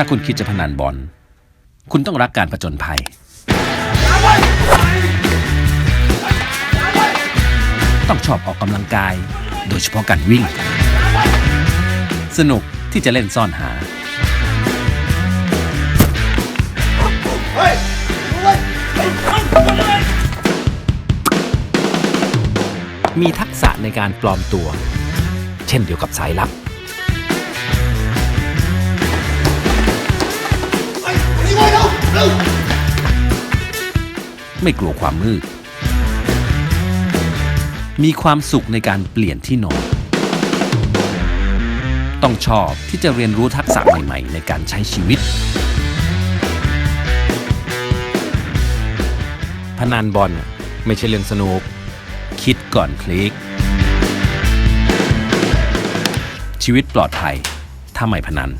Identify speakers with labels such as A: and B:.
A: ถ้าคุณคิดจะพนันบอล คุณต้องรักการผจญภัย ต้องชอบออกกำลังกาย โดยเฉพาะการวิ่ง สนุกที่จะเล่นซ่อนหา มีทักษะในการปลอมตัว เช่นเดียวกับสายลับ ไม่กลัวความมืด มีความสุขในการเปลี่ยนที่นอน ต้องชอบที่จะเรียนรู้ทักษะใหม่ๆ ในการใช้ชีวิต พนันบอลไม่ใช่เรื่องสนุก คิดก่อนคลิก ชีวิตปลอดภัยถ้าไม่พนัน